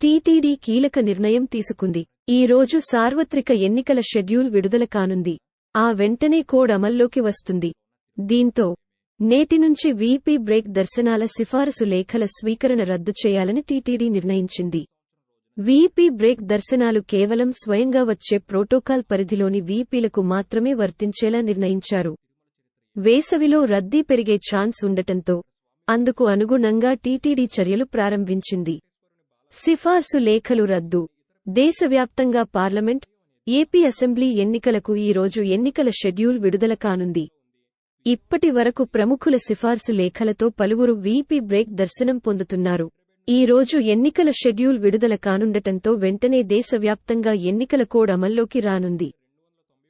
TTD కీలక నిర్ణయం తీసుకుంది. ఈ రోజు సార్వత్రిక ఎన్నికల షెడ్యూల్ విడుదల కానుంది. ఆ వెంటనే కోడ్ అమల్లోకి వస్తుంది. దీంతో నేటి నుంచి వీపీ బ్రేక్ దర్శనాల సిఫారసు లేఖల స్వీకరణ రద్దు చేయాలని టీటీడీ నిర్ణయించింది. వీపీ బ్రేక్ దర్శనాలు కేవలం స్వయంగా వచ్చే ప్రోటోకాల్ పరిధిలోని వీపీలకు మాత్రమే వర్తించేలా నిర్ణయించారు. వేసవిలో రద్దీ పెరిగే ఛాన్స్ ఉండటంతో అందుకు అనుగుణంగా టీటీడీ చర్యలు ప్రారంభించింది. సిఫార్సు లేఖలు రద్దు. దేశవ్యాప్తంగా పార్లమెంట్ ఏపీ అసెంబ్లీ ఎన్నికలకు ఈ రోజు ఎన్నికల షెడ్యూల్ విడుదల కానుంది. ఇప్పటి వరకు ప్రముఖుల సిఫార్సు లేఖలతో పలువురు వీపీ బ్రేక్ దర్శనం పొందుతున్నారు. ఈ రోజు ఎన్నికల షెడ్యూల్ విడుదల కానుండటంతో వెంటనే దేశవ్యాప్తంగా ఎన్నికల కోడ్ అమల్లోకి రానుంది.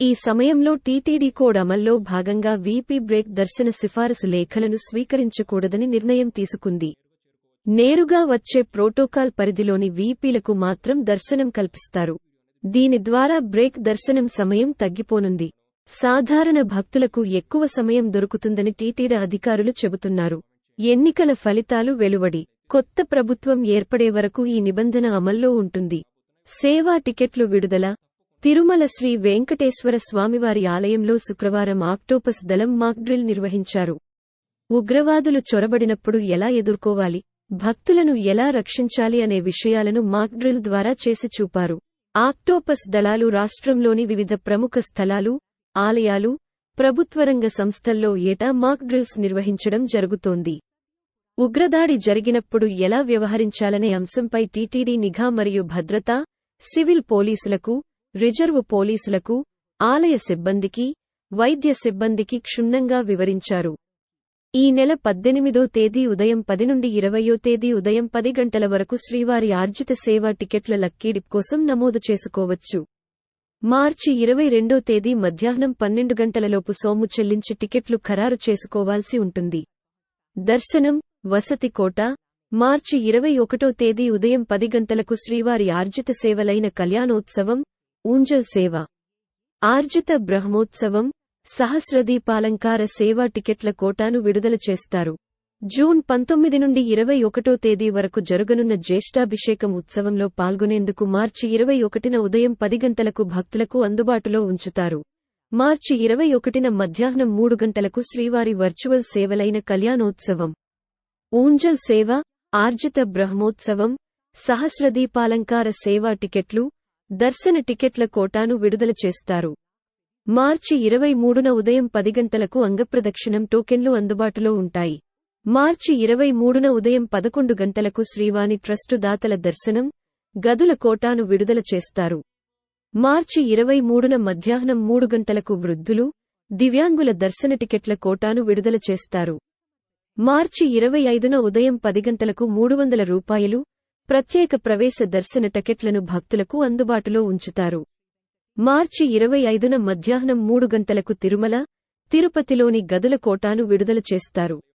ఈ సమయంలో టీటీడీ కోడ్ అమల్లో భాగంగా వీపీ బ్రేక్ దర్శన సిఫారసు లేఖలను స్వీకరించకూడదని నిర్ణయం తీసుకుంది. నేరుగా వచ్చే ప్రోటోకాల్ పరిధిలోని వీపీలకు మాత్రం దర్శనం కల్పిస్తారు. దీని ద్వారా బ్రేక్ దర్శనం సమయం తగ్గిపోనుంది. సాధారణ భక్తులకు ఎక్కువ సమయం దొరుకుతుందని టీటీడీ అధికారులు చెబుతున్నారు. ఎన్నికల ఫలితాలు వెలువడి కొత్త ప్రభుత్వం ఏర్పడే వరకు ఈ నిబంధన అమల్లో ఉంటుంది. సేవా టికెట్లు విడుదల తిరుమల శ్రీ వెంకటేశ్వర స్వామివారి ఆలయంలో శుక్రవారం ఆక్టోపస్ దళం మాక్డ్రిల్ నిర్వహించారు. ఉగ్రవాదులు చొరబడినప్పుడు ఎలా ఎదుర్కోవాలి? భక్తులను ఎలా రక్షించాలి అనే విషయాలను మాక్ డ్రిల్ ద్వారా చేసి చూపారు. ఆక్టోపస్ దళాలు రాష్ట్రంలోని వివిధ ప్రముఖ స్థలాలు ఆలయాలు ప్రభుత్వరంగ సంస్థల్లో ఏటా మాక్డ్రిల్స్ నిర్వహించడం జరుగుతోంది. ఉగ్రదాడి జరిగినప్పుడు ఎలా వ్యవహరించాలనే అంశంపై టీటీడీ నిఘా మరియు భద్రత సివిల్ పోలీసులకు రిజర్వు పోలీసులకు ఆలయ సిబ్బందికి వైద్య సిబ్బందికి క్షుణ్ణంగా వివరించారు. ఈ నెల పద్దెనిమిదో తేదీ ఉదయం పది నుండి ఇరవయో తేదీ ఉదయం పది గంటల వరకు శ్రీవారి ఆర్జిత సేవా టికెట్ల లక్కీడిప్ కోసం నమోదు చేసుకోవచ్చు. మార్చి ఇరవై రెండో తేదీ మధ్యాహ్నం పన్నెండు గంటలలోపు సోము చెల్లించి టికెట్లు ఖరారు చేసుకోవాల్సి ఉంటుంది. దర్శనం వసతి కోట మార్చి ఇరవై ఒకటో తేదీ ఉదయం పది గంటలకు శ్రీవారి ఆర్జిత సేవలైన కళ్యాణోత్సవం ఊంజల్ సేవ. ఆర్జిత బ్రహ్మోత్సవం సహస్రదీపాలంకార సేవా టికెట్ల కోటాను విడుదల చేస్తారు. జూన్ పంతొమ్మిది నుండి ఇరవై ఒకటో తేదీ వరకు జరగనున్న జ్యేష్ఠాభిషేకం ఉత్సవంలో పాల్గొనేందుకు మార్చి ఇరవై ఒకటిన ఉదయం పది గంటలకు భక్తులకు అందుబాటులో ఉంచుతారు. మార్చి ఇరవై ఒకటిన మధ్యాహ్నం మూడు గంటలకు శ్రీవారి వర్చువల్ సేవలైన కళ్యాణోత్సవం. ఊంజల్ సేవ ఆర్జిత బ్రహ్మోత్సవం సహస్రదీపాలంకార సేవా టికెట్లు దర్శన టికెట్ల కోటాను విడుదల చేస్తారు. మార్చి ఇరవై మూడున ఉదయం పది గంటలకు అంగప్రదక్షిణం టోకెన్లు అందుబాటులో ఉంటాయి. మార్చి ఇరవై మూడున ఉదయం పదకొండు గంటలకు శ్రీవాణి ట్రస్టు దాతల దర్శనం గదుల కోటాను విడుదల చేస్తారు. మార్చి ఇరవై మూడున మధ్యాహ్నం మూడు గంటలకు వృద్ధులు దివ్యాంగుల దర్శన టికెట్ల కోటాను విడుదల చేస్తారు. మార్చి ఇరవై ఐదున ఉదయం పది గంటలకు మూడు వందల రూపాయలు ప్రత్యేక ప్రవేశ దర్శన టికెట్లను భక్తులకు అందుబాటులో ఉంచుతారు. మార్చి ఇరవై ఐదున మధ్యాహ్నం మూడు గంటలకు తిరుమల తిరుపతిలోని గదుల కోటాను విడుదల చేస్తారు.